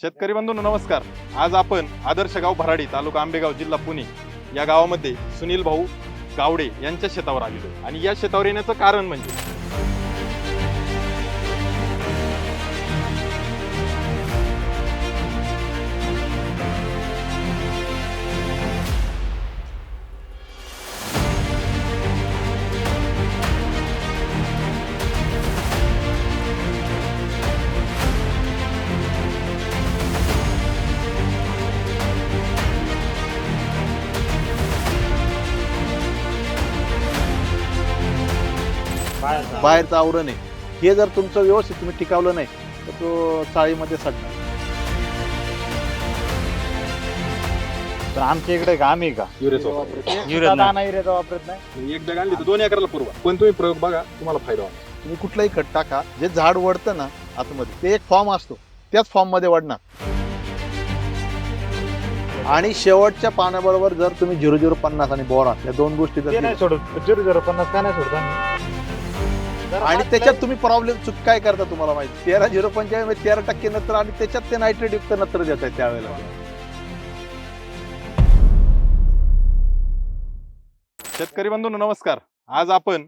शेतकरी बंधूंनो नमस्कार. आज आपण आदर्श गाव भराडी तालुका आंबेगाव जिल्हा पुणे या गावामध्ये सुनील भाऊ गावडे यांच्या शेतावर आलेलो आणि या शेतावर येण्याचं कारण म्हणजे बाहेरचं आवरण आहे. हे जर तुमचं व्यवस्थित तुम्ही टिकावलं नाही तर तो चाळीमध्ये सडणार. तर आमच्या इकडे का आम्ही का? युरियाचा वापर. युरिया दाना युरियाचा वापरत नाही. एक बॅग आणली तर दोन एकराला पुरवा. पण तुम्ही प्रयोग बघा तुम्हाला फायदा होणार. तुम्ही कुठलाही खत टाका जे झाड वडतं ना आतमध्ये ते एक फॉर्म असतो. त्याच फॉर्ममध्ये वडणार. आणि शेवटच्या पाण्याबरोबर जर तुम्ही झिरो झिरो पन्नास आणि बोरा या दोन गोष्टी जर ते नाही दिल्या, सोडत. झिरो झिरो पन्नास काय नाही सोडत आम्ही. आणि त्याच्यात तुम्ही प्रॉब्लेम चूक काय करता तुम्हाला माहिती? तेरा झिरो पंचाळीस तेरा टक्के नत्र आणि त्याच्यात ते नायट्रेट युक्त नत्र देत आहे त्यावेळेला. शेतकरी बंधूंनो नमस्कार. आज आपण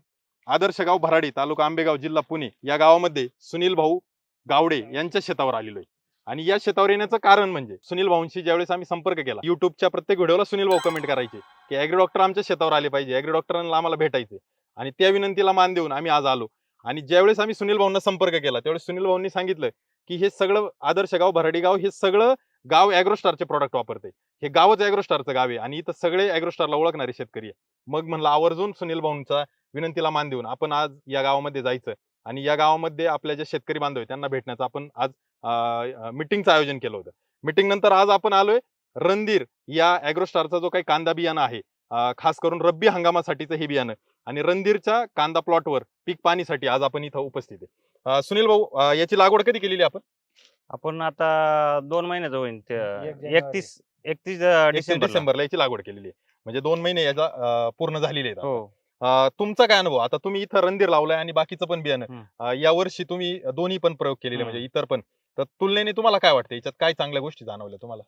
आदर्श गाव भराडी तालुका आंबेगाव जिल्हा पुणे या गावामध्ये सुनील भाऊ गावडे यांच्या शेतावर आलेलो आहे आणि या शेतावर येण्याचं कारण म्हणजे सुनील भाऊंशी ज्यावेळेस आम्ही संपर्क केला युट्यूबच्या प्रत्येक व्हिडिओला सुनील भाऊ कमेंट करायचे की ॲग्री डॉक्टर आमच्या शेतावर आले पाहिजे ॲग्री डॉक्टरांना आम्हाला भेटायचे. आणि त्या विनंतीला मान देऊन आम्ही आज आलो. आणि ज्यावेळेस आम्ही सुनील भाऊंना संपर्क केला त्यावेळेस सुनील भाऊंनी सांगितलं की हे सगळं आदर्श गाव भराडी गाव हे सगळं गाव अॅग्रोस्टारचे प्रॉडक्ट वापरते. हे गावच ॲग्रोस्टारचं गाव आहे आणि इथं सगळे अॅग्रोस्टारला ओळखणारे शेतकरी आहे मग म्हणलं आवर्जून सुनील भाऊंचा विनंतीला मान देऊन आपण आज या गावामध्ये जायचं आणि या गावामध्ये आपल्या जे शेतकरी बांधव त्यांना भेटण्याचं आपण आज मिटिंगचं आयोजन केलं होतं. मिटिंग नंतर आज आपण आलोय रणधीर या अॅग्रोस्टारचा जो काही कांदा बियाणं आहे खास करून रब्बी हंगामासाठीचं हे बियाणं. आणि रणधीरच्या कांदा प्लॉटवर पीक पाणीसाठी आज आपण इथं उपस्थित आहे. अं, सुनील भाऊ अं, याची लागवड कधी केलेली आपण? आपण आता दोन महिन्याचं होईल. एकतीस एकतीस एकतीस डिसेंबर डिसेंबरला याची लागवड केलेली आहे. म्हणजे दोन महिने याचा अं, पूर्ण झालेले आहेत हो. अं, तुमचा काय अनुभव? आता तुम्ही इथं रणधीर लावलाय आणि बाकीचं पण बियाणं. हम्म. अं, या वर्षी तुम्ही दोन्ही पण प्रयोग केलेले. म्हणजे इतर पण. तर तुलनेने तुम्हाला काय वाटतं? याच्यात काय चांगल्या गोष्टी जाणवल्या तुम्हाला?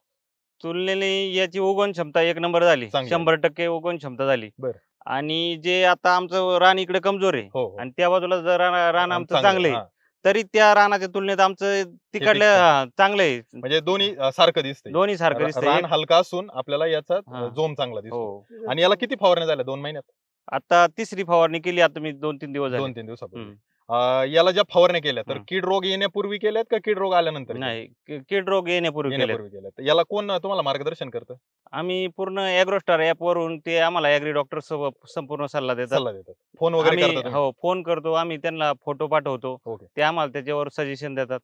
तुलनेने याची उगवण क्षमता एक नंबर झाली. चांगली शंभर टक्के उगवण क्षमता झाली. बरं. आणि जे आता आमचं रान इकडे कमजोर आहे हो हो. आणि त्या बाजूला जर रान रान आमचं चांगलं, आहे हा. तरी त्या रानाच्या तुलनेत आमचं तिकडलं चांगलं. हा, चांगलं आहे म्हणजे दोन्ही अं, सारखं दिसतंय दोन्ही सारखं दिसतंय रान हलका असून आपल्याला याचा हा. जोम चांगला दिसतो हो आणि याला किती फवारण्या झाल्या दोन महिन्यात आता तिसरी फवारणी केली आता मी दोन तीन दिवस झाले दोन तीन दिवसापूर्वी हम्म. अं, याला ज्या फवारण्या केल्या तर हम्म. कीड रोग येण्यापूर्वी केल्यात का कीड रोग आल्यानंतर? नाही कि- कीड रोग येण्यापूर्वी केले येण्यापूर्वी केल्यात. याला कोण तुम्हाला मार्गदर्शन करतं? आम्ही पूर्ण ॲग्रोस्टार ऍप वरून ते आम्हाला ॲग्री डॉक्टर संपूर्ण सल्ला देतात. सल्ला देतात. फोन वगैरे आम्ही? हो फोन करतो. आम्ही त्यांना फोटो पाठवतो. ओके. ते आम्हाला त्याच्यावर सजेशन देतात.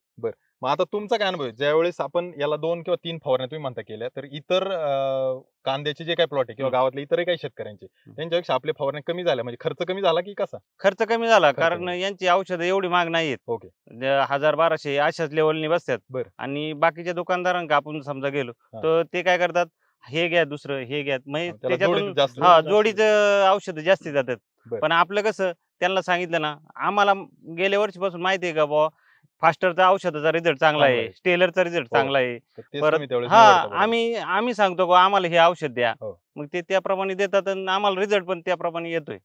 मग आता तुमचा काय अनुभव आहे ज्यावेळेस आपण याला दोन किंवा तीन फवारण्या तुम्ही म्हणता केल्या तर इतर कांद्याचे जे काही प्लॉट आहे किंवा. गावातले इतरही काही शेतकऱ्यांचे त्यांच्यापेक्षा आपल्या फवारण्या कमी झाल्या म्हणजे खर्च कमी झाला की कसा खर्च कमी झाला कारण. यांची औषधं एवढी महाग नाहीत ओके. ज- हजार बाराशे अशाच लेवलनी बसतात बरं. आणि बाकीच्या दुकानदारांका आपण समजा गेलो. तर ते काय करतात हे घ्या दुसरं हे घ्या म्हणजे त्याच्यातून हा. जोडीचं औषध जास्ती जातात. पण आपलं कसं त्यांना सांगितलं ना आम्हाला गेल्या वर्षीपासून माहिती आहे का बुवा फास्टरचा औषधाचा रिझल्ट चांगला चांगला आहे. स्टेलरचा रिझल्ट हो. चांगला आहे तर तेच परत तुम्ही हा निवडता बरोबर. आम्ही आम्ही सांगतो का आम्हाला हे औषध द्या हो. मग ते त्याप्रमाणे देतात आणि आम्हाला रिझल्ट पण त्याप्रमाणे येतोय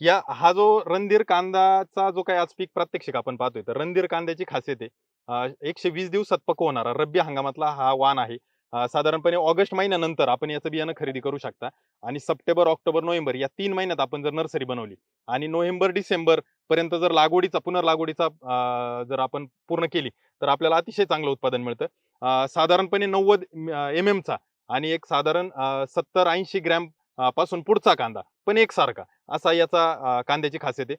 या हा जो रणधीर कांदाचा जो काही आज पीक प्रात्यक्षिक आपण पाहतोय तर रणधीर कांद्याची खासियत आहे एकशे वीस दिवसात पकवणारा रब्बी हंगामातला हा वाण आहे साधारणपणे ऑगस्ट महिन्यानंतर आपण याचं बियाणं खरेदी करू शकता आणि सप्टेंबर ऑक्टोबर नोव्हेंबर या तीन महिन्यात आपण जर नर्सरी बनवली आणि नोव्हेंबर डिसेंबर पर्यंत जर लागवडीचा पुनर्लागवडीचा जर आपण पूर्ण केली तर आपल्याला अतिशय चांगलं उत्पादन मिळतं. साधारणपणे नव्वद एम एमचा आणि एक साधारण सत्तर ऐंशी ग्रॅमपासून पुढचा कांदा पण एकसारखा असा याचा कांद्याची खासियत आहे.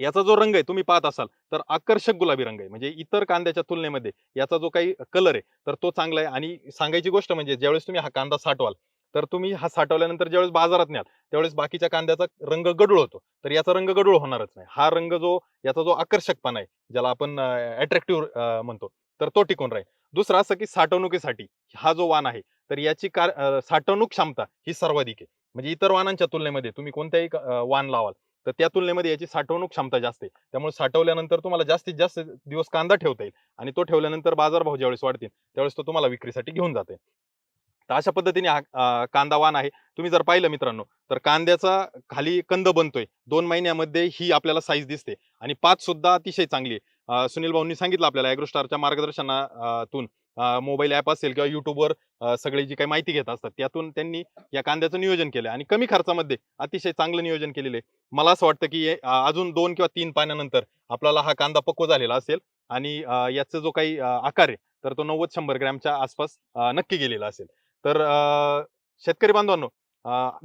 याचा जो रंग आहे तुम्ही पाहत असाल तर आकर्षक गुलाबी रंग आहे. म्हणजे इतर कांद्याच्या तुलनेमध्ये याचा जो काही कलर आहे तर तो चांगला आहे. आणि सांगायची गोष्ट म्हणजे ज्यावेळेस तुम्ही हा कांदा साठवाल तर तुम्ही हा साठवल्यानंतर ज्यावेळेस बाजारात न्याल त्यावेळेस बाकीच्या कांद्याचा रंग गडूळ होतो. तर याचा रंग गडूळ होणारच नाही. हा रंग जो याचा जो आकर्षकपणा आहे ज्याला आपण अट्रॅक्टिव्ह म्हणतो तर तो टिकून राहील. दुसरं असं की साठवणुकीसाठी हा जो वाण आहे तर याची कार साठवणूक क्षमता ही सर्वाधिक आहे. म्हणजे इतर वाहनांच्या तुलनेमध्ये तुम्ही कोणत्याही वाण लावाल तर त्या तुलनेमध्ये याची साठवणूक क्षमता जास्त आहे. त्यामुळे साठवल्यानंतर तुम्हाला जास्तीत जास्त दिवस कांदा ठेवता येईल आणि तो ठेवल्यानंतर बाजारभाव ज्यावेळेस वाढतील त्यावेळेस तो तुम्हाला विक्रीसाठी घेऊन जाते तर अशा पद्धतीने हा कांदा वाण आहे. तुम्ही जर पाहिलं मित्रांनो तर कांद्याचा खाली कंद बनतोय. दोन महिन्यामध्ये ही आपल्याला साईज दिसते आणि पाच सुद्धा अतिशय चांगली आहे. सुनील भाऊंनी सांगितलं आपल्याला ॲग्रोस्टारच्या मार्गदर्शनातून. मोबाईल ॲप असेल किंवा युट्यूबवर सगळी जी काही माहिती घेत असतात त्यातून त्यांनी या कांद्याचं नियोजन केलं आणि कमी खर्चामध्ये अतिशय चांगलं नियोजन केलेलं आहे. मला असं वाटतं की अजून दोन किंवा तीन पाण्यानंतर आपल्याला हा कांदा पक्व झालेला असेल आणि याचा जो काही आकार आहे तर तो नव्वद शंभर ग्रॅमच्या आसपास नक्की गेलेला असेल. तर शेतकरी बांधवांनो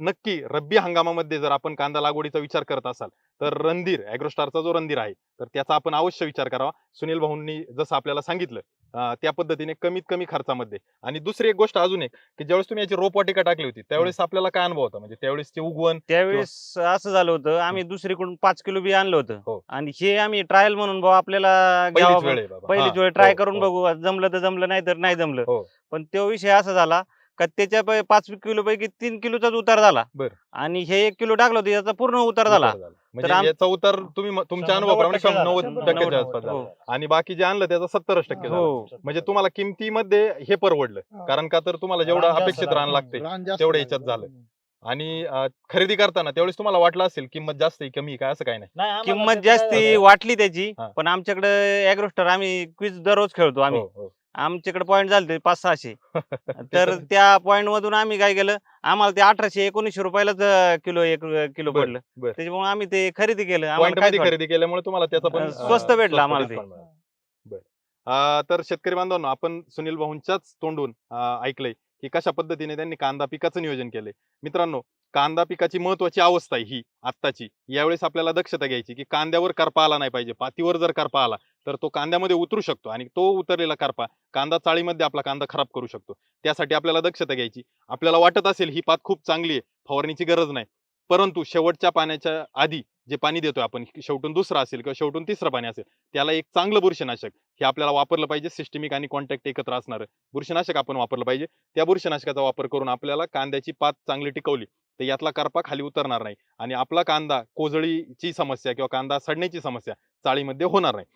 नक्की रब्बी हंगामामध्ये जर आपण कांदा लागवडीचा विचार करत असाल तर रणधीर ॲग्रोस्टारचा जो रणधीर आहे तर त्याचा आपण अवश्य विचार करावा. सुनील भाऊंनी जसं आपल्याला सांगितलं त्या पद्धतीने कमीत कमी खर्चामध्ये. आणि दुसरी एक गोष्ट अजून एक की ज्यावेळेस तुम्ही याची रोपवाटिका टाकली होती त्यावेळेस आपल्याला काय अनुभव होता? म्हणजे त्यावेळेस ते उगवण त्यावेळेस असं झालं होतं आम्ही दुसरीकडून पाच किलो बी आणलं हो. होतं आणि हे आम्ही ट्रायल म्हणून भाऊ आपल्याला पहिलीच घ्यावं वेळ आहे बाबा. पहिलीच हा, वेळ ट्राय हो, करून हो. बघू जमलं तर जमलं नाही तर नाही जमलं. हो. पण तो विषय असा झाला का त्याच्या पै- पाच किलो पैकी तीन किलोचाच उतार झाला. बरं. आणि हे एक किलो टाकलं होतं याचा पूर्ण उतार झाला. म्हणजे याचा उतार तुम्ही तुमच्या शंभर अनुभवाप्रमाणे टक्के झाला. नव्वद शंभर टक्क्याच्या टक्के आसपास झाला हो. आणि बाकी जे आणलं त्याचा सत्तरच टक्के झाला हो म्हणजे तुम्हाला किमतीमध्ये हे परवडलं कारण का तर तुम्हाला जेवढं रान जास्त अपेक्षित. रान लागते रान जास्त तेवढ्या लागलं. याच्यात झालं. आणि अं, खरेदी करताना त्यावेळेस तुम्हाला वाटलं असेल किंमत जास्त आहे कमी आहे काय असं काय नाही नाही, आम्हाला किंमत त्याचं जास्ती झालं? वाटली त्याची हा. पण आमच्याकडे अॅग्रोस्टार आम्ही क्विज दररोज खेळतो आम्ही हो, हो. आमच्याकडे पॉईंट झाले पाच सहाशे तर त्या पॉईंट मधून आम्ही काय केलं आम्हाला ते अठराशे एकोणीसशे रुपयालाच किलो एक किलो बरं, पडलं. बरं. त्याच्यामुळे आम्ही ते खरेदी केलं. आम्हाला खरेदी केल्यामुळे तुम्हाला त्याचा पण अं, स्वस्त भेटलं आम्हाला ते. तर शेतकरी बांधवांनो आपण सुनील भाऊंच्याच तोंडून अं, ऐकलंय की कशा पद्धतीने त्यांनी कांदा पिकाचं नियोजन केलंय. मित्रांनो कांदा पिकाची महत्वाची अवस्था आहे ही आत्ताची. यावेळेस आपल्याला दक्षता घ्यायची की कांद्यावर करपा आला नाही पाहिजे पातीवर जर करपा आला तर तो कांद्यामध्ये उतरू शकतो आणि तो उतरलेला करपा कांदा चाळीमध्ये आपला कांदा खराब करू शकतो. त्यासाठी आपल्याला दक्षता घ्यायची. आपल्याला वाटत असेल ही पात खूप चांगली आहे फवारणीची गरज नाही. परंतु शेवटच्या पाण्याच्या आधी जे पाणी देतोय आपण शेवटून दुसरं असेल किंवा शेवटून तिसरं पाणी असेल त्याला एक चांगलं बुरशीनाशक हे आपल्याला वापरलं पाहिजे. सिस्टमिक आणि कॉन्टॅक्ट एकत्र असणारं बुरशीनाशक आपण वापरलं पाहिजे. त्या बुरशीनाशकाचा वापर करून आपल्याला कांद्याची पात चांगली टिकवली तर यातला करपा खाली उतरणार नाही आणि आपला कांदा कोजळीची समस्या किंवा कांदा सडण्याची समस्या चाळीमध्ये होणार नाही.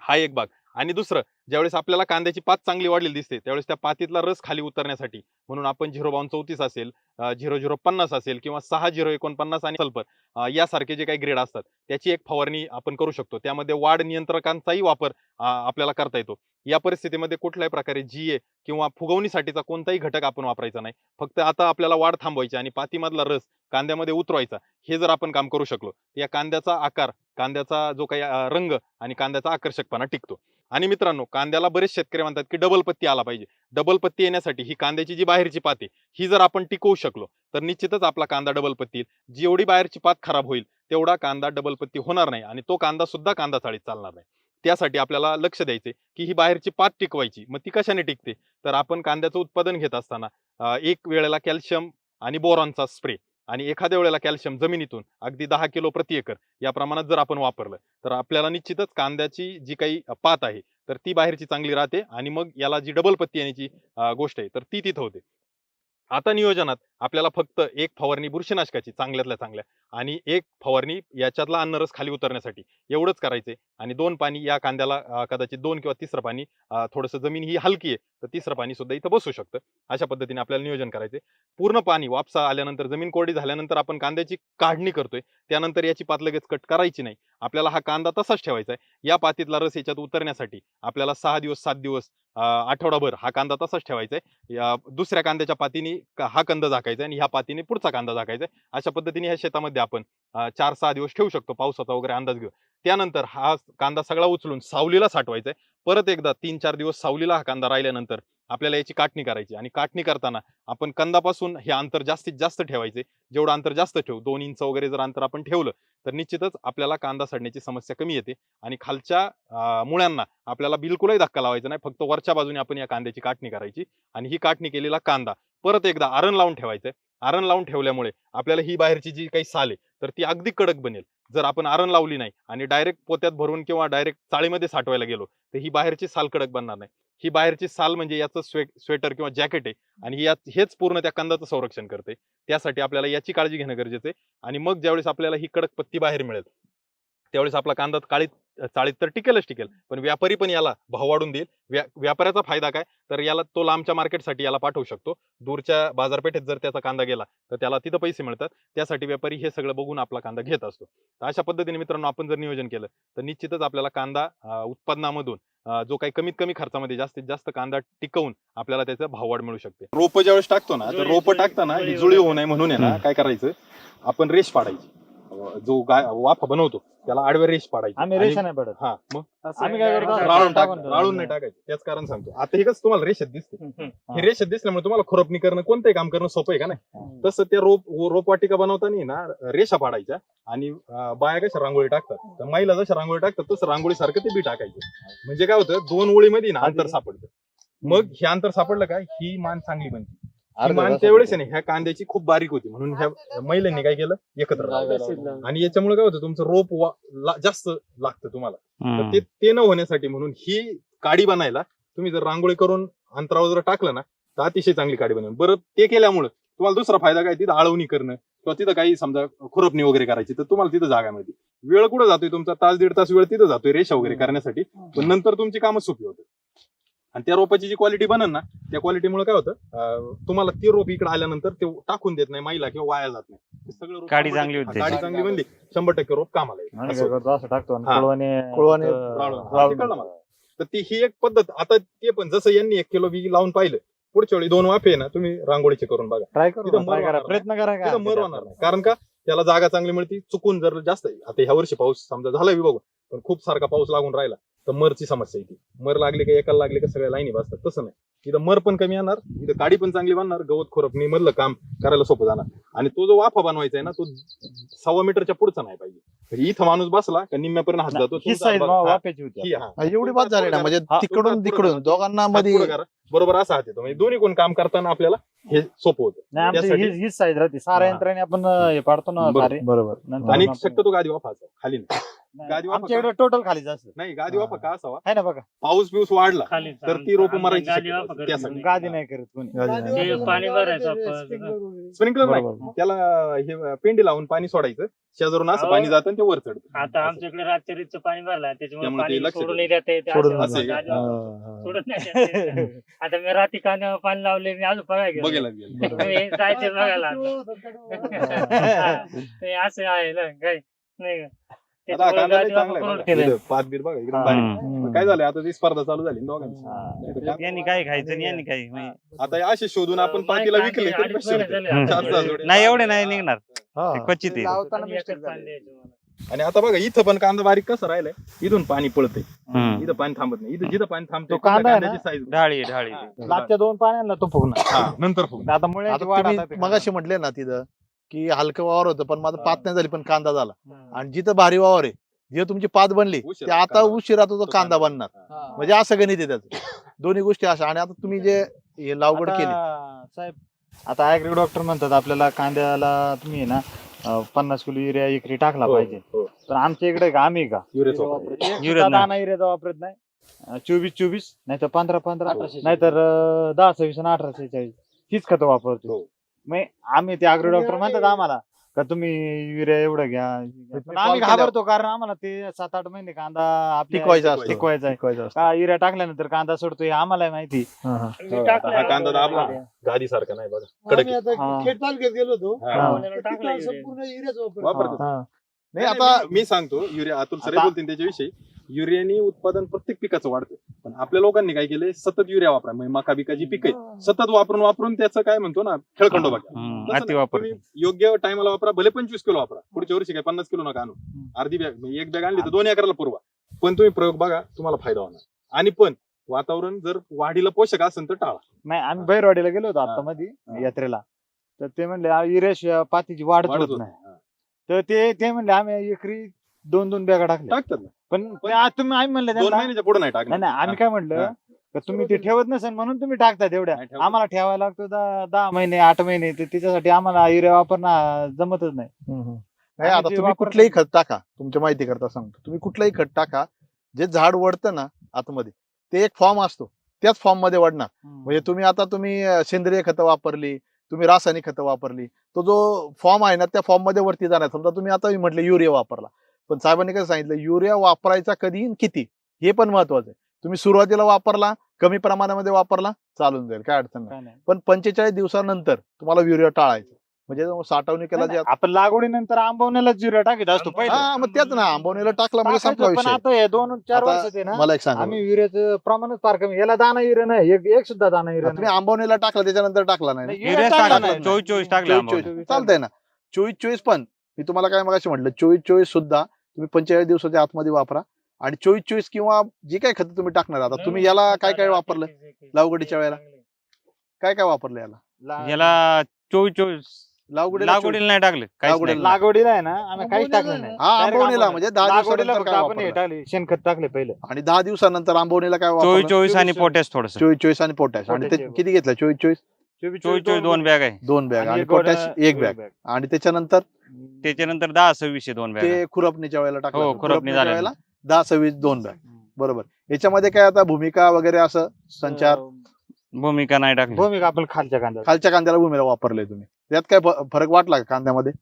हा एक भाग. आणि दुसरं ज्यावेळेस आपल्याला कांद्याची पात चांगली वाढलेली दिसते त्यावेळेस त्या पातीतला रस खाली उतरण्यासाठी म्हणून आपण झिरो बावन चौतीस असेल झिरो झिरो पन्नास असेल किंवा सहा झिरो एकोणपन्नास आणि सल्फर यासारखे जे काही ग्रेड असतात त्याची एक फवारणी आपण करू शकतो. त्यामध्ये वाढ नियंत्रकांचाही वापर आपल्याला करता येतो. या परिस्थितीमध्ये कुठल्याही प्रकारे जीए किंवा फुगवणीसाठीचा कोणताही घटक आपण वापरायचा नाही. फक्त आता आपल्याला वाढ थांबवायची आणि पातीमधला रस कांद्यामध्ये उतरवायचा हे जर आपण काम करू शकलो या कांद्याचा आकार कांद्याचा जो काही रंग आणि कांद्याचा आकर्षकपणा टिकतो. आणि मित्रांनो कांद्याला बरेच शेतकरी म्हणतात की डबल पत्ती आला पाहिजे. डबल पत्ती येण्यासाठी ही कांद्याची जी बाहेरची पात आहे ही जर आपण टिकवू शकलो तर निश्चितच आपला कांदा डबल पत्ती येईल. जेवढी बाहेरची पात खराब होईल तेवढा कांदा डबल पत्ती होणार नाही आणि तो कांदा सुद्धा कांदा चाळीत चालणार नाही. त्यासाठी आपल्याला लक्ष द्यायचे की ही बाहेरची पात टिकवायची. मग ती कशाने टिकते? तर आपण कांद्याचं उत्पादन घेत असताना एक वेळेला कॅल्शियम आणि बोरॉनचा स्प्रे आणि एखाद्या वेळेला कॅल्शियम जमिनीतून अगदी दहा किलो प्रति एकर या प्रमाणात जर आपण वापरलं तर आपल्याला निश्चितच कांद्याची जी काही पात आहे तर ती बाहेरची चांगली राहते आणि मग याला जी डबल पत्ती येण्याची गोष्ट आहे तर ती तिथं होते. आता नियोजनात आपल्याला फक्त एक फवारणी बुरशीनाशकाची चांगल्यातल्या चांगल्या. आणि एक फवारणी याच्यातला अन्नरस खाली उतरण्यासाठी. एवढंच करायचंय. आणि दोन पाणी या कांद्याला कदाचित दोन किंवा तिसरं पाणी थोडंसं जमीन ही हलकी आहे तर तिसरं पाणी सुद्धा इथं बसू शकतं. अशा पद्धतीने आपल्याला नियोजन करायचे पूर्ण पाणी वापसा आल्यानंतर जमीन कोरडी झाल्यानंतर आपण कांद्याची काढणी करतोय. त्यानंतर याची पात लगेच कट करायची नाही. आपल्याला हा कांदा तसाच ठेवायचा आहे या पातीतला रस याच्यात उतरण्यासाठी आपल्याला सहा दिवस सात दिवस आठवडाभर हा कांदा तसाच ठेवायचा आहे दुसऱ्या कांद्याच्या पातीने हा कंद झाकायचा. आहे आणि ह्या पातीने पुढचा कांदा झाकायचा अशा पद्धतीने ह्या शेतामध्ये आपण चार सहा दिवस ठेवू शकतो. पावसाचा वगैरे अंदाज घेऊ त्यानंतर हा कांदा सगळा उचलून सावलीला साठवायचा आहे. परत एकदा तीन चार दिवस सावलीला हा कांदा राहिल्यानंतर आपल्याला याची काटणी करायची आणि काटणी करताना आपण कंदापासून हे अंतर जास्तीत जास्त ठेवायचे. जेवढं अंतर जास्त ठेवू दोन इंच वगैरे जर अंतर आपण ठेवलं तर निश्चितच आपल्याला कांदा सडण्याची समस्या कमी येते. आणि खालच्या मुळ्यांना आपल्याला बिलकुलही धक्का लावायचा नाही. फक्त वरच्या बाजूने आपण या कांद्याची काटणी करायची. आणि ही काटणी केलेला कांदा परत एकदा आरण लावून ठेवायचंय. आरण लावून ठेवल्यामुळे आपल्याला ही बाहेरची जी काही साल आहे तर ती अगदी कडक बनेल. जर आपण आरण लावली नाही आणि डायरेक्ट पोत्यात भरून किंवा डायरेक्ट चाळीमध्ये साठवायला गेलो तर ही बाहेरची साल कडक बनणार नाही. ही बाहेरची साल म्हणजे याचं स्वे स्वेटर किंवा जॅकेट आहे आणि यात हेच पूर्ण त्या कंदाचं संरक्षण करते. त्यासाठी आपल्याला याची काळजी घेणं गरजेचं आहे आणि मग ज्यावेळेस आपल्याला ही कडक पत्ती बाहेर मिळेल त्यावेळेस आपला कांदा काळीत चाळीत तर टिकेलच टिकेल. पण व्यापारी पण याला भाव वाढून देईल. व्या व्यापाऱ्याचा फायदा काय? तर याला तो लांबच्या मार्केटसाठी याला पाठवू शकतो. दूरच्या बाजारपेठेत जर त्याचा कांदा गेला तर त्याला तिथं पैसे मिळतात. त्यासाठी व्यापारी हे सगळं बघून आपला कांदा घेत असतो. तर अशा पद्धतीने मित्रांनो आपण जर नियोजन केलं तर निश्चितच आपल्याला कांदा उत्पादनामधून जो काही कमीत कमी खर्चामध्ये जास्तीत जास्त कांदा टिकवून आपल्याला त्याचा भाववाढ मिळू शकते. रोप ज्यावेळेस टाकतो ना तर रोप टाकताना जुळी होऊ नये म्हणून आहे ना काय करायचं? आपण रेश पाडायची. जो गाय वाफा बनवतो त्याला आडव्या रेश पाडायची. आम्ही आणि- रेषा नाही पडत. हा मग आम्ही काय करतो? राळून टाकून टाक देतो. राळून नाही टाकायचं. त्याच कारण सांगतो. आता हे कसं तुम्हाला रेषेत दिसते. हा. रेषेत दिसल्यामुळे तुम्हाला खुरपणी करणं कोणतंही काम करणं सोपं आहे का नाही? तसं त्या रोप रोपवाटिका बनवताना ना रेषा पाडायच्या आणि अं, बाया कशा रांगोळी टाकतात? तर महिला जशा रांगोळी टाकतात तसं रांगोळी सारखं ते बी टाकायचं. म्हणजे काय होतं दोन ओळीमध्ये ना अंतर सापडतं. मग हे अंतर सापडलं का? ही मान चांगली बनते. ही अर्धा मान तास त्यावेळेस आहे ना ह्या कांद्याची खूप बारीक होती म्हणून ह्या महिलांनी काय केलं? एकत्र लावलं. आणि याच्यामुळे काय होतं तुमचं रोप वा- ला- जास्त लागतं तुम्हाला. तर हम्म. ते ते न होण्यासाठी म्हणून ही काडी बनायला तुम्ही जर रांगोळी करून अंतरावर जर टाकलं ना तर अतिशय चांगली काडी बनेल बरं ते केल्यामुळे तुम्हाला दुसरा फायदा काय? तिथं आळवणी करणं किंवा तिथं काही समजा खुरपणी वगैरे करायची तर तुम्हाला तिथं जागा मिळते. वेळ कुठं जातोय तुमचा? तास दीड तास वेळ तिथं जातोय रेषा वगैरे करण्यासाठी. पण नंतर तुमची कामं सोपी होतात. आणि त्या रोपाची जी क्वालिटी बनन ना त्या क्वालिटीमुळे काय होतं अं, तुम्हाला ते रोप इकडे आल्यानंतर ते टाकून देत नाही महिला किंवा वाया जात नाही. ते सगळं रोप काडी शंभर चांगली होती. हा, काडी. चांगली बनली. शंभर टक्के रोप कामाला येईल आम्ही असं काय करतो असं टाकतो आणि हा. कुळवाने कुळवाने फक्त राळून. हा, राळून ते कळलं मला. तर ती ही एक पद्धत. आता ते पण जसं यांनी एक किलो बी लावून पाहिलं पुढच्या वेळी दोन वाफे आहे ना तुम्ही रांगोळीचे करून बघा. ट्राय करू तिथं ना, try मर करा. होणार प्रयत्न करा काय तिथं मर होणार नाही. कारण का? त्याला जागा चांगली मिळते. चुकून जर जास्त आता ह्या वर्षी पाऊस समजा झाला बी बघू पण खूप सारखा पाऊस लागून राहिला. तर मरची समस्या येते मर लागली का एकाला लागली का सगळ्या लाईनी बसतात. तसं नाही. इथं मर पण कमी येणार इथं काडी पण चांगली बनणार गवत खुरपणी मधलं काम करायला सोपं जाणार. आणि तो जो वाफा बनवायचा आहे ना तो सव्वा मीटरच्या पुढचा नाही पाहिजे. इथं माणूस बसला का निम्म्यापर्यंत हात जातो ही. हा, होती. ही, हा. हा, एवढी बात झाली ना म्हणजे हा, तिकडून तिकडून दोघांना मध्ये पुढं करा. बरोबर असा हात येतो. म्हणजे दोन्ही कोण काम करताना आपल्याला हे सोपं होतं. नाही आमची त्यासाठी- हीच हीच साईज राहते. साऱ्या हा. यंत्राने आपण अं, हे पाडतो ना बरोबर. सारे. बरोबर. नंतर आणि आपण- शक्यतो गादी वाफा असावा खाली नाही. गादी आमच्याकडे टोटल खाली जास्त नाही गादी वाफा का असावा आहे ना बघा पाऊस बिऊस वाढला खाली तर ती रोपं मरायची गादी शक्यता असते. त्यासाठी. नाही. गादी नाही करत कोणी ते पाणी भरायचं आपण. स्प्रिंकलर नाही बरोबर. त्याला हे पेंडी लावून पाणी सोडायचं शेजारून असं अहो. पाणी जातं आणि ते वर चढतं आता आमच्याकडे रातच्या रीतचं पाणी भरलं त्याच्यामुळे त्यामुळे ते पाणी लक्ष सोडून द्यायचं. देत ते सोडून असं असं आहे गादी का? वापा- सोडत नाही देत. आता मी रात्री कांद्यावर पाणी लावले मी अजून बघायला गेलो. बघायला गेलं. जायचं बघायला आता. ते असं आहे ना काय नाही का? आता हा कांदा लय चांगला आहे बघा. इथं पात बीत. काय झालं आता ती स्पर्धा चालू झाली ना दोघांची. इथं यांनी काय खायचं आणि यांनी काय? म्हणजे- आता असे शोधून आपण पातीला विकले तरी. चार सहा जोडे. नाही एवढे नाही निघणार. हा. ते क्वचित आहे. आणि आता बघा इथं पण कांदा बारीक कसं राहिलाय? इथून पाणी पळतंय. हम्म. इथं पाणी थांबत नाही. इथं जिथं पाणी थांबतंय तो कांदा आहे ना? साईज ढाळी ढाळी मागच्या दोन पाण्याला तो फुगणार. नंतर फुग आता मुळे मगाशी म्हटले ना तिथं की हलकं वावर होतं पण माझं पात नाही झाली पण कांदा झाला. आणि जिथं भारी वावर आहे जिथं तुमची पात बनली ते आता. उशिरा तो कांदा बनणार. म्हणजे असं गणित आहे त्याचं. दोन्ही गोष्टी अशा. आणि आता तुम्ही जे हे लावगड केली. आता साहेब. आता ऍग्री डॉक्टर म्हणतात आपल्याला कांद्याला तुम्ही आहे ना अं, पन्नास किलो युरिया एकरी टाकला हो, पाहिजे. हो. तर आमच्या इकडे का आम्ही का? युरियाचा वापर. युरिया नाही. युरियाचा वापरत नाही. अं, चोवीस चोवीस नाहीतर पंधरा पंधरा. नाहीतर अं, दहा सव्वीस आणि अठरा सेहेचाळीस हीच खतं वापरतो हो. मग आम्ही ते अग्रो डॉक्टर म्हणतात आम्हाला का तुम्ही युरिया एवढं घ्या पण आम्ही घाबरतो कारण आम्हाला ते सात आठ महिने कांदा आपल्या टिकवायचा असतो. टिकवायचा आहे शिकवायचं असतं. का युरिया टाकल्यानंतर कांदा सोडतो हे आम्हाला माहिती हा, हा. मी हो, टाकलंय आता हा कांदा दाबला. गादी सारखा नाही बघा कडक आम्ही आहे. आता हा. खेड तालुक्यात गेलो होतो हा. हा. तिथं. संपूर्ण. हा. नाही आता मी- मी सांगतो युरिया अतुल सरे आता- बोलतील त्याच्याविषयी युरियानी उत्पादन प्रत्येक पिकाचं वाढतं. पण आपल्या लोकांनी काय केलंय? सतत युरिया वापरा. म्हणजे मका पिकाची पिक आहे सतत वापरून वापरून त्याचं काय म्हणतो ना खेळखंडो बघा. हम्म. तसं अति नाही. वापर. तुम्ही योग्य टायमाला वापरा भले पंचवीस किलो वापरा. पुढच्या वर्षी काय पन्नास किलो नका आणू. अर्धी बॅग म्हणजे एक बॅग आणली तर दोन एकराला पुरवा. पण तुम्ही प्रयोग बघा तुम्हाला फायदा होणार. आणि पण वातावरण जर वाढीला पोषक असेल तर टाळा. नाही आम्ही बैरवाडीला गेलो होतो आता हा. मध्ये हा. यात्रेला. तर ते म्हणले "आ, युरिया पातीची वाढ होत नाही. हा. तर ते ते म्हणले आम्ही एकरी दोन दोन बॅगा टाकल्या. टाकतात पण ते आज तुम्ही आम्ही म्हणलं दोन त्यांना महिन्याच्या पुढे नाही नाही टाकणार. नाही आम्ही काय म्हणलं हा. का तुम्ही ते ठेवत नसेल म्हणून तुम्ही टाकता तेवढ्या नाही ठेवत. आम्हाला ठेवायला लागतो दहा दहा महिने आठ महिने तर त्याच्यासाठी आम्हाला युरिया वापरणं जमतच नाही. आता जे तुम्ही कुठलंही खत टाका तुमच्या माहिती करता सांगतो. तुम्ही कुठलंही खत टाका जे झाड वडतं ना आतमध्ये ते एक फॉर्म असतो. त्याच फॉर्ममध्ये वडणार म्हणजे तुम्ही आता तुम्ही अं, सेंद्रिय खतं वापरली तुम्ही रासायनिक खतं वापरली तो जो फॉर्म आहे ना त्या फॉर्ममध्ये वरती जाणार. समजा तुम्ही आता मी म्हटलं युरिया वापरला. पण साहेबांनी काय सांगितलं युरिया वापरायचा कधी आणि किती? हे पण महत्वाचं आहे. तुम्ही सुरुवातीला वापरला कमी प्रमाणामध्ये वापरला चालून जाईल काय अडचण नाही. पण पंचेचाळीस दिवसानंतर तुम्हाला युरिया टाळायचं. म्हणजे साठवणुकीला जे आपण लागवडीनंतर आंबवण्याला जिरा टाकीत असतो पहिले. हा मग तेच ना आंबवणीला टाकला म्हणजे संपला आता हे दोन चार वर्षात मला एक सांगा. आम्ही युरियाचं प्रमाणच फार कमी याला दाना युरिया नाही एक एक सुद्धा दाना युरिया तुम्ही आंबवणीला टाकला त्याच्यानंतर टाकला नाही युरिया. चोवीस चोवीस टाकले चालतंय ना. चोवीस चोवीस पण मी तुम्हाला काय मगाशी म्हटलं चोवीस चोवीस सुद्धा तुम्ही पंचेचाळीस दिवसाच्या आतमध्ये वापरा. आणि चोवीस चोवीस किंवा जे काही खत तुम्ही टाकणार आता तुम्ही याला काय काय वापरलं? लागवडीच्या वेळेला? काय काय वापरलं याला? ला- याला चोवीस चोवीस. लागवडीला लागवडीला नाही टाकले काहीच लागवडीला आहे ना आम्ही काहीच टाकलं नाही. हा आंबवणीला आंबवणी. म्हणजे दहा दिवसानंतर काय हे शेणखत टाकले पहिले. आणि दहा दिवसानंतर आंबवणीला काय चोवीस चोवीस आणि पोटॅश थोडस. चोवीस चोवीस आणि पोटॅश. आणि किती घेतलं? चोवीस चोवीस? चोवीस चोवीस दोन बॅग आहे. दोन बॅग. आणि पोटॅश एक बॅग. आणि त्याच्यानंतर त्याच्यानंतर दहा सव्वीसशे दोन बॅग. ते खुरपणीच्या वेळेला टाकलं हो. खुरपणी खुरपणीच्या. वेळेला दहा सव्वीस दोन बॅग. बरोबर. याच्यामध्ये काय आता भूमिका वगैरे असं? संचार? भूमिका नाही टाकली. भूमिका आपण खालच्या कांदा खालच्या कांद्याला भूमीला वापरले तुम्ही. त्यात काय फ- फरक वाटला का कांद्यामध्ये?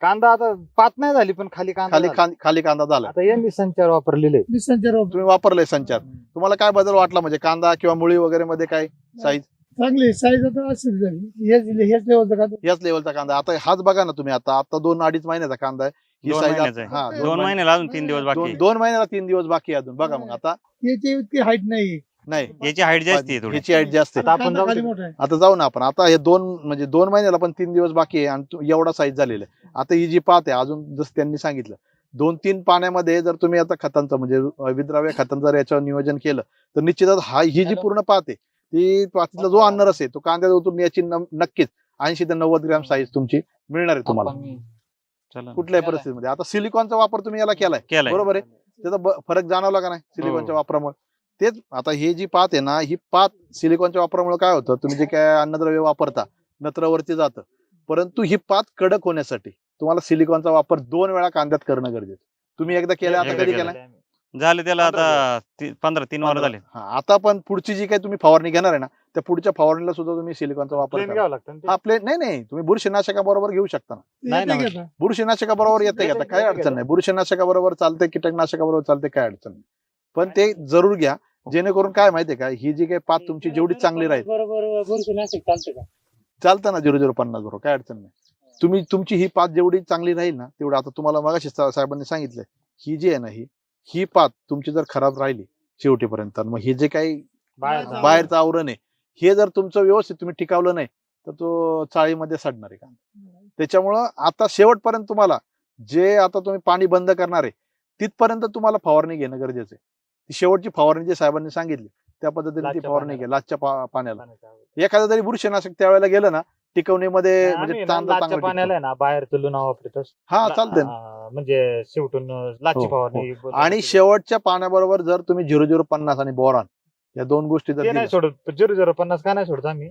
कांदा आता पात नाही झाली पण खाली कांदा खाली झाला. कां- खाली कांदा झाला. आता यांनी संचार वापरलेले. तुम्ही वापरले संचार. तुम्हाला काय बदल वाटला? म्हणजे कांदा किंवा मुळी वगैरे मध्ये काय साईज चांगली साईज आता असेल झाली हेच हेच लेवलचं का याच लेवलचा कांदा. आता हाच बघा ना तुम्ही आता. आता दोन अडीच महिन्याचा कांदा आहे. ही दोन size महिन्याचा आता- हा. दोन दोन महिने- महिन्याला अजून तीन दिवस बाकी दोन आहे. दोन महिन्याला तीन दिवस बाकी आहे अजून. बघा मग आता. याची इतकी हाईट नाही नाही. याची हाईट जास्ती आहे थोडी. ह्याची हाईट जास्त आहे. आता आपण कांदा जाऊ खाली शकतो. मोठा आहे. आता जाऊ ना आपण. आता हे दोन म्हणजे दोन महिन्याला पण तीन दिवस बाकी आहे आणि तो एवढा साईज झालेला आहे. आता ही जी पात आहे अजून जसं त्यांनी सांगितलं दोन तीन पाण्यामध्ये जर तुम्ही आता खतांचं म्हणजे विद्राव्य खतांचं जर याच्यावर नियोजन केलं तर निश्चितच हा ही जी पूर्ण पात आहे ती पातीतला जो अन्नर असेल तो कांद्यात उतरून याची नक्कीच ऐंशी ते नव्वद ग्रॅम साईज तुमची मिळणार आहे तुम्हाला. चला. कुठल्याही परिस्थितीमध्ये. आता सिलिकॉनचा वापर तुम्ही याला केलाय. बरोबर आहे? त्याचा फरक जाणवला का नाही सिलिकॉनच्या वापरामुळे? तेच आता ही जी पात आहे ना ही पात सिलिकॉनच्या वापरामुळे काय होतं? तुम्ही जे काय अन्नद्रव्य वापरता नत्रवरती जातं. परंतु ही पात कडक होण्यासाठी तुम्हाला सिलिकॉनचा वापर दोन वेळा कांद्यात करणं गरजेचं तुम्ही एकदा केला आता कधी केला. झाले त्याला आता ती- पंधरा तीन वर झाले. हा आता पण पुढची जी काही तुम्ही फवारणी घेणार आहे ना त्या पुढच्या फवारणीला सुद्धा तुम्ही सिलिकॉनचा वापर प्लेन करा. घ्यावं लागतं ना ते. हा प्लेन नाही नाही तुम्ही बुरशीनाशकाबरोबर घेऊ शकता ना. नाही ना, येते का आता? बुरशीनाशकाबरोबर येते घेता काय अडचण नाही. बुरशीनाशकाबरोबर चालते कीटकनाशकाबरोबर चालते काय अडचण नाही. पण ते जरूर घ्या. जेणेकरून काय माहितीये का ही जी काही पात तुमची जेवढी चांगली राहील. बरोबर बुरशीनाशक चालतं का? चालतं ना झिरो झिरो पन्नास बरोबर काय अडचण नाही. तुम्ही तुमची ही पात जेवढी चांगली राहील ना तेवढं आता तुम्हाला मगाशी सा- साहेबांनी सांगितलंय. ही जी आहे ना ही ही पात तुमची जर खराब राहिली शेवटीपर्यंत मग हे जे काही बाहेर बाहेरचं आवरण. आहे हे जर तुमचं व्यवस्थित तुम्ही टिकावलं नाही तर तो चाळीमध्ये सडणार आहे का? त्याच्यामुळं आता शेवटपर्यंत तुम्हाला जे आता तुम्ही पाणी बंद करणार आहे तिथपर्यंत तुम्हाला फवारणी घेणं गरजेचं आहे. ती शेवटची फवारणी जी साहेबांनी सांगितली त्या पद्धतीने ती फवारणी. घ्या लाचच्या पाण्याला. एखादं जरी बुरशीनाशक त्यावेळेला गेलं ना टिकवणीमध्ये म्हणजे चांगलं पाण्याला. आहे ना बाहेरचं लुणा वापरतो हा चालतंय ना. हा, म्हणजे शेवटून लाची हो, फवारणी आणि शेवटच्या पाण्याबरोबर जर तुम्ही झिरो झिरो पन्नास आणि बोरान या दोन गोष्टी जर ते नाही दिल्या, सोडत. झिरो झिरो पन्नास का नाही सोडत आम्ही?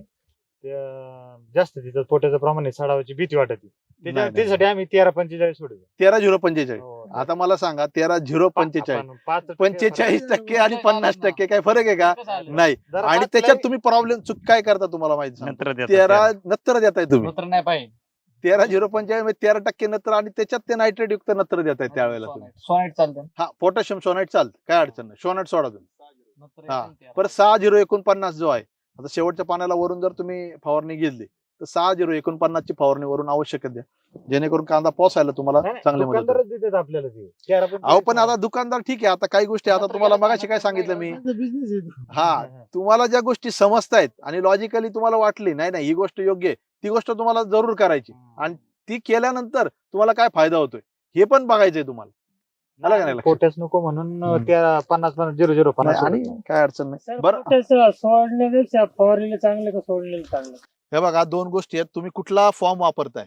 जास्त तिथं पोट्याचं प्रमाण आहे, सडावाची भीती वाटत नाही, त्याच्या- त्यासाठी आम्ही तेरा पंचेचाळीस सोडतो तेरा झिरो पंचेचाळीस. हो. आता मला सांगा तेरा झिरो पंचेचाळीस. पाच टक्के पंचेचाळीस टक्के आणि पन्नास टक्के काय फरक आहे का? नाही जरा आणि पाच त्याच्यात तुम्ही प्रॉब्लेम चूक काय करता तुम्हाला माहिती सांगतो. नंतर देतात तेरा त्याला. नत्र देताय तुम्ही. नाही पाहिजे. तेरा झिरो पंचेचाळीस म्हणजे तेरा टक्के नत्र आणि त्याच्यात ते नायट्रेट युक्त नत्र देताय त्यावेळेला तुम्ही. सोनेट चालतं. हा पोटॅशियम सोनाईट चालत. काय अडचण नाही. सोनाईट सोडा तुम्ही. हा. परत सहा झिरो एकोणपन्नास जो आहे आता शेवटच्या पाण्याला वरून जर तुम्ही फवारणी घेतली तर सहा झिरो एकोणपन्नास ची फवारणी वरून आवश्यक द्या जेणेकरून कांदा पोसायला तुम्हाला चांगली मदत आपल्याला अहो पण आता दुकानदार ठीक आहे. आता काही गोष्टी आता तुम्हाला मगाशी काय सांगितलं मी. हा तुम्हाला ज्या गोष्टी समजतायत आणि लॉजिकली तुम्हाला वाटली नाही नाही ही गोष्ट योग्य आहे ती गोष्ट तुम्हाला जरूर करायची. आणि ती केल्यानंतर तुम्हाला काय फायदा होतोय? हे पण बघायचंय तुम्हाला. आलं का नाही लक्षात? पोट्याच नको म्हणून. त्या पन्नास पन्नास झिरो झिरो पन्नास नाही, आणि. काय अडचण नाही. बरं. फवारलेलं चांगलं का सोडलेलं चांगलं? हे बघा दोन गोष्टी आहेत. तुम्ही कुठला फॉर्म वापरताय?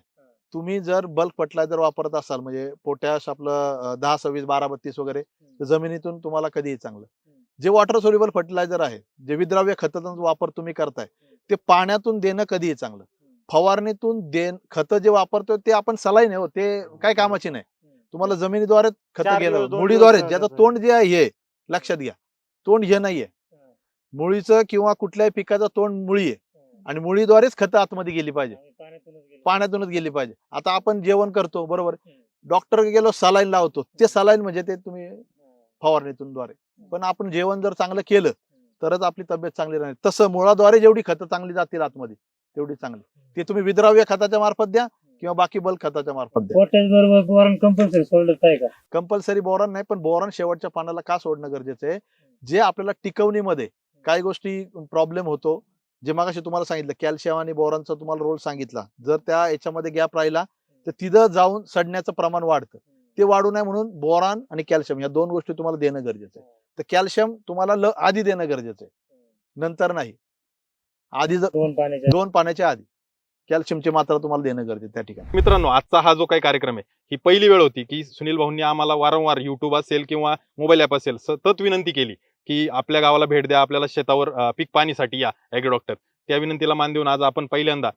तुम्ही जर बल्क फर्टिलायझर वापरत असाल म्हणजे पोटॅश आपलं अं, दहा सव्वीस बारा बत्तीस वगैरे तर जमिनीतून तुम्हाला कधीही चांगलं. जे वॉटर सोल्युबल फर्टिलायझर आहे जे विद्राव्य खताचा वापर तुम्ही करताय ते पाण्यातून देणं कधीही चांगलं. फवारणीतून देण खतं जे वापरतोय ते आपण सलाईन आहे हो ते काय कामाची नाही. तुम्हाला जमिनीद्वारे खतं चार गेलं दिवस, दोन मुळीद्वारे दिवस ज्याचं. तोंड जे आहे हे लक्षात घ्या. तोंड हे नाहीये. मुळीचं किंवा कुठल्याही पिकाचं तोंड मुळी आहे. आणि मुळीद्वारेच खतं आतमध्ये गेली पाहिजे. पाण्यातूनच गेलं. पाण्यातूनच गेली पाहिजे. आता आपण जेवण करतो बरोबर? हम्म. डॉक्टर गेलो सलाईन लावतो. ते सलाईन म्हणजे ते तुम्ही फवारणीतून द्वारे पण आपण जेवण जर चांगलं केलं तरच आपली तब्येत चांगली राहील. तसं मुळाद्वारे जेवढी खतं चांगली जातील आतमध्ये तेवढी चांगली. ते तुम्ही विद्राव्य खताच्या मार्फत द्या. किंवा बाकी बल खताच्या मार्फत द्या. पोटॅश बरोबर बोरॉन कंपल्सरी सोडलं आहे का? कंपल्सरी बोरॉन नाही पण बोरॉन शेवटच्या पानाला का सोडणं गरजेचं आहे? जे आपल्याला टिकवणीमध्ये काही गोष्टी प्रॉब्लेम होतो जे मागाशी तुम्हाला सांगितलं कॅल्शियम आणि बोरॉनचा तुम्हाला रोल सांगितला. जर त्या याच्यामध्ये गॅप राहिला तर तिथं जाऊन सडण्याचं प्रमाण वाढतं. ते वाढू नये म्हणून बोरान आणि कॅल्शियम या दोन गोष्टी तुम्हाला देणं गरजेचं आहे. तर कॅल्शियम तुम्हाला ल आधी देणं गरजेचं आहे. नंतर नाही. आधी जर दोन पाण्याच्या आधी. कॅल्शियमची मात्रा तुम्हाला देणं गरजेचं त्या ठिकाणी. मित्रांनो आजचा हा जो काही कार्यक्रम आहे ही पहिली वेळ होती की सुनील भाऊंनी आम्हाला वारंवार युट्यूब असेल किंवा मोबाईल ॲप असेल सतत विनंती केली की आपल्या गावाला भेट द्या आपल्याला शेतावर पीक पाणीसाठी या ॲग्रो डॉक्टर. त्या विनंतीला मान देऊन आज आपण पहिल्यांदा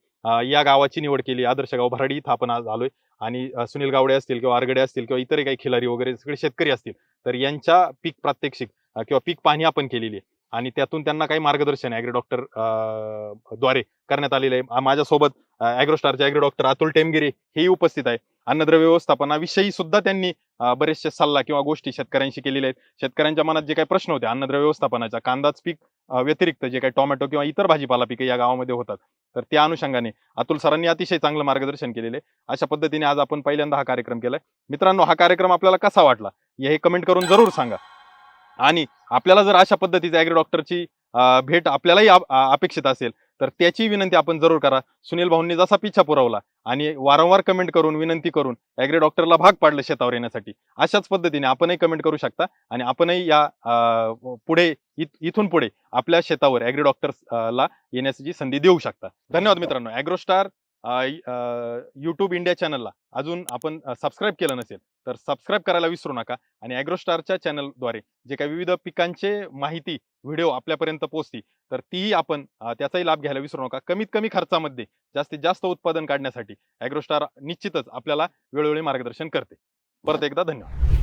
या गावाची निवड केली. आदर्श गाव भराडी इथं आपण आज आलोय. आणि सुनील गावडे असतील किंवा आरगडे असतील किंवा इतर काही खिलारी वगैरे सगळे शेतकरी असतील. तर यांच्या पीक प्रात्यक्षिक किंवा पीक पाहणी आपण केलेली आहे. आणि त्यातून त्यांना काही मार्गदर्शन ॲग्री डॉक्टरद्वारे करण्यात आलेलं आहे. माझ्यासोबत ॲग्रोस्टारचे ॲग्री डॉक्टर अतुल टेमगिरे हेही उपस्थित आहे. अन्नद्रव्य व्यवस्थापनाविषयी सुद्धा त्यांनी बरेचसे सल्ला किंवा गोष्टी शेतकऱ्यांशी केलेल्या आहेत. शेतकऱ्यांच्या मनात जे काही प्रश्न होते अन्नद्रव्य व्यवस्थापनाच्या कांदाच पीक व्यतिरिक्त जे काही टोमॅटो किंवा इतर भाजीपाला पिके या गावामध्ये होतात तर त्या अनुषंगाने अतुल सरांनी अतिशय चांगलं मार्गदर्शन केलेले अशा पद्धतीने आज आपण पहिल्यांदा हा कार्यक्रम केलाय. मित्रांनो हा कार्यक्रम आपल्याला कसा वाटला? हे कमेंट करून जरूर सांगा. आणि आपल्याला जर अशा पद्धतीचा ॲग्री डॉक्टरची भेट आपल्यालाही अपेक्षित असेल तर त्याची विनंती आपण जरूर करा. सुनील भाऊंनी जसा पिछा पुरवला आणि वारंवार कमेंट करून विनंती करून ॲग्री डॉक्टरला भाग पाडलं शेतावर येण्यासाठी अशाच पद्धतीने आपणही कमेंट करू शकता आणि आपणही या पुढे इथून पुढे आपल्या शेतावर ॲग्री डॉक्टर्सला येण्याची संधी देऊ शकता. धन्यवाद मित्रांनो. ॲग्रोस्टार यूट्यूब इंडिया चॅनलला अजून आपण सबस्क्राईब केलं नसेल तर सबस्क्राईब करायला विसरू नका आणि ॲग्रोस्टारच्या चॅनलद्वारे जे काही विविध पिकांचे माहिती व्हिडिओ आपल्यापर्यंत पोहोचती तर तीही आपण त्याचाही लाभ घ्यायला विसरू नका. कमीत कमी खर्चामध्ये जास्तीत जास्त उत्पादन काढण्यासाठी ॲग्रोस्टार निश्चितच आपल्याला वेळोवेळी मार्गदर्शन करते. परत एकदा धन्यवाद.